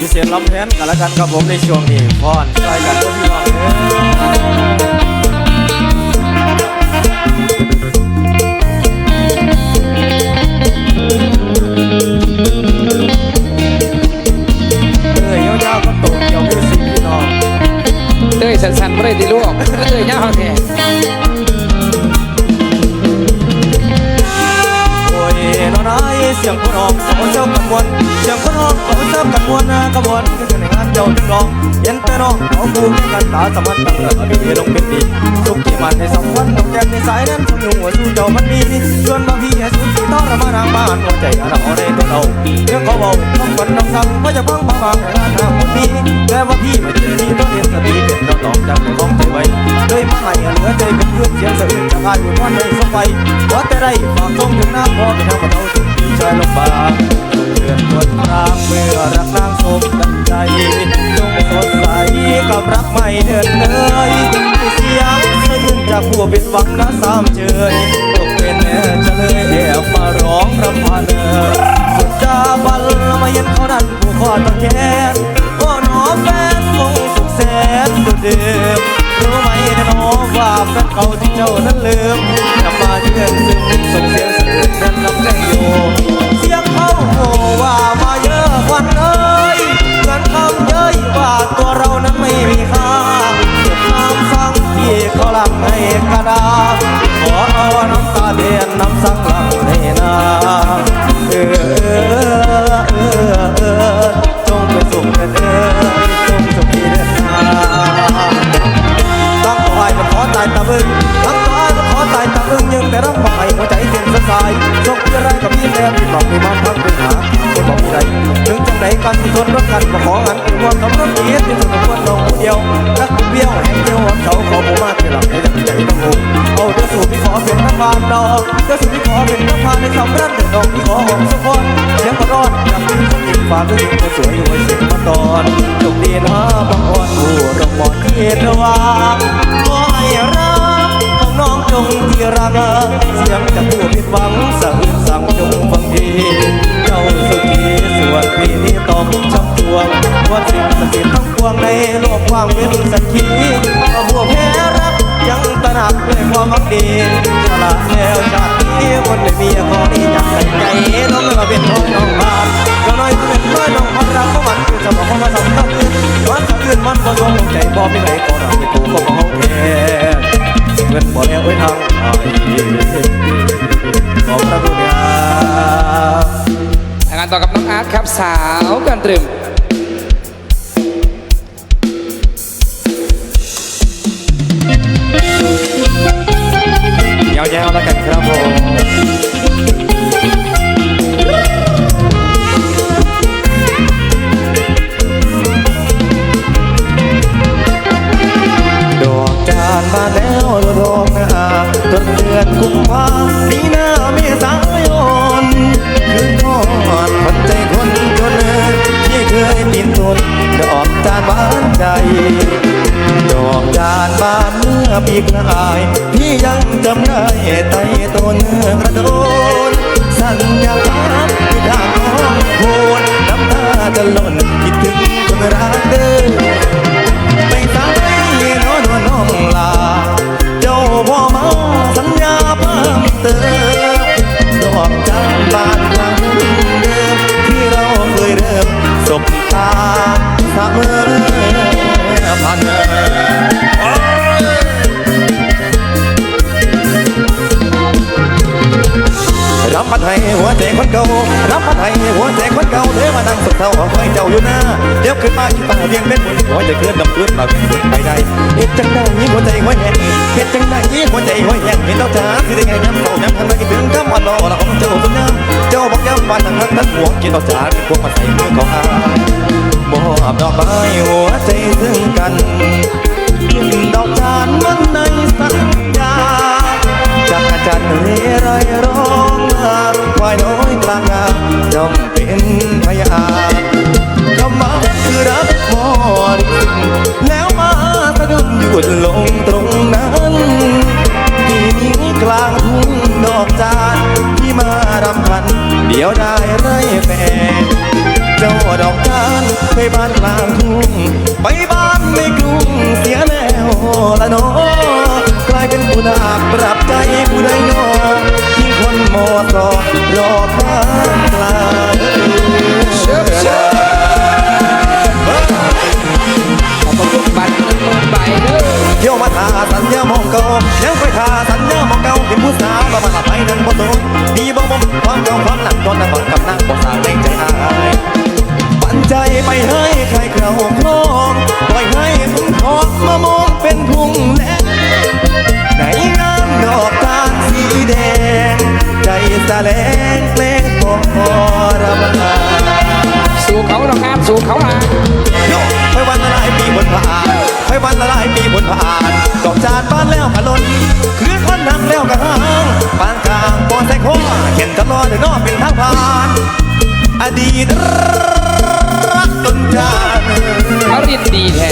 พิเศษลำแพนกันและกันครับผมในช่วงนี้พรใกล้กันก็พี่น้องเด้เอ้ยยาวๆก็ตกเดียวมิวสิกพี่น้องเต้ยสันๆไม่ได้ตีลูกเต้ยย่าเขาแท้ ร้ายเสียงคนร้องเขาเจ้ากันวนเสียงคนร้องเขาเจ้ากันวนนะกระบวน จ้าจึงร้องเห็นแต่น้องเขาคู่แข่กันตาสมันตั้งแต่อดีตลงเป็นดีสุขที่มันในสัมพันธ์ต้องแจ้งในสายนั้นคนอยู่หัวสู้เจ้ามันมีส่วนบางทีให้สุดที่ต้องระมานางบ้านหัวใจเราในตัวเราเรื่องเขาเบาต้องฝันต้องสั่งว่าจะพังบางบางในงานหาคนมีแต่ว่าพี่ไม่ดีต้องเรียนสติเป็นเราตองจำในของใจไว้เลยมาให้เหลือใจเป็นเพื่อนเสียงสะอื้นจากอายหุ่นวันในสมัยว่าแต่ได้ฝากต้องถึงหน้าพ่อเป็นทางมาเท่าถึงพี่ชายลงบาเดือนตัวรางเมื่อรักนางสมดัง ใจจงสดใสกับรักใหม่เดินเลยเสียงสะอื้นจากผู้เป็นหวังนะสามเชยตกเป็นเลยแอบมาร้องรำพันสุดจาบันมาเย็นเขาดันผู้คอต้องแค้นก็หนอแฟนคงสุขแสนดุดเดิมรู้ไหมนะน้องว่าแฟนเขาที่เจ้านั้นลืมกลับมาเชื่อนซึมส่งเสีย อเป็นน้ำพานดอกเดือดสูบพี่ขอเป็นน้ำพานในสำรันเดือดดอกพี่ขอหอมสักคนเสียงก็ร้อนอยากมีคนอีกฝากด้วยสิ่งสวยๆไว้เสียงมาตอนจงดีนะบางอ่อนผู้รองมอนที่เทวาขอให้รักของน้องจงที่รักเสียงจากผู้ผิดหวังสั่งสั่งจงฟังดีเจ้าสุขีสวนพี่นี้ต้องช้ำทวงว่าสิ่งศักดิ์สิทธิ์ทั้งปวงในโลกกว้างเป็นสักขีก็บัวแพ้ ยังตระหนักด้วยความมักดีจะละแล้วชาตินี้คนไม่มีขอนี้จากใจใจน้องไม่มาเป็นของน้องบ้านก็น้อยก็เป็นน้อยน้องพันรักของมันคือสมองของมาสำคัญมันสะอื่นมันก็ทรงใจบ่มีไหนก็รักไปกูก็มองแท้เงินบ่แล้วไว้ทางไอ้ขอบพระคุณครับงานต่อกับน้องอาร์ตครับสาวกันตรึม จาแล้วดอกนาต้นเดือนกุมภาปีหน้าเมษายนคืนทอดคนใจคนจนที่เคยตินทนดอกจานหวานใจดอกจานบานเมื่อปีกลายพี่ยังจำได้ไต่ต้นกระโดนสัญญาที่ดาของ อกจากบานครั้งเดิมที่เราเคยเริ่มสบตาเสมอพัน ไทยหัวใจคนเก่ารับมาไทยหัวใจคนเก่าเด้อมานั่งสุขเท่าคอยเจ้าอยู่หน้าเดี๋ยวขึ้นมาคิดตาเพียงเป็นบุญหัวใจเคลื่อนดำพื้นมาเป็นบุญไปได้เฮ็ดจังได้หัวใจหัวแห้งเฮ็ดจังได้หัวใจหัวแห้งเห็นเราจ้าสิได้ไงน้ำเต่าน้ำทางไหนถึงคำอ่อนรอละของเจ้าสุดงาเจ้าบอกย้ำวันทั้งทั้งทั้งหัวกินเราจ้าเป็นพวกมาใส่มือของอายมอบดอกไม้หัวใจซึ่งกัน นาจอมเป็นพยานคำว่าคือรักพอดแล้วมาสะดุดหยุดลงตรงนั้นที่นี้กลางทุ่งดอกจานที่มารำพัน เดียวได้ไรแฟนเจ้าดอกจานไปบ้านกลางทุ่งไปบ้านในกรุงเสียแล้วละน้อกลายเป็นผู้นาปรับใจผู้ใดนอทิ้งคนมอสอรอ มาทาสัญญามองเก่ายังไปทาสัญญามองเก่าเป็นผู้สาวก็มาไปนั้นบ่ตรงดีบ่มมความเก่าความหลังตอนนั้นตอนกำนังบ่สาในใจอายปันใจไปให้ใครเขาคลองปล่อยให้ทุ่งทองมามองเป็นทุ่งแลไหนงามดอกตาลสีแดง ใจแสลงเพลงพอระบายสู่เขาดอกงามสู่เขาลาโย วันละหลายปีบนผ่านดอกจานบ้านแล้วกะลนคือคนนั่งแล้วกะหางปางกลางปอนใส่คอเข็นตลอดเดินนอกเป็นทางผ่าน อดีตรักต้นจานอรินดีแท้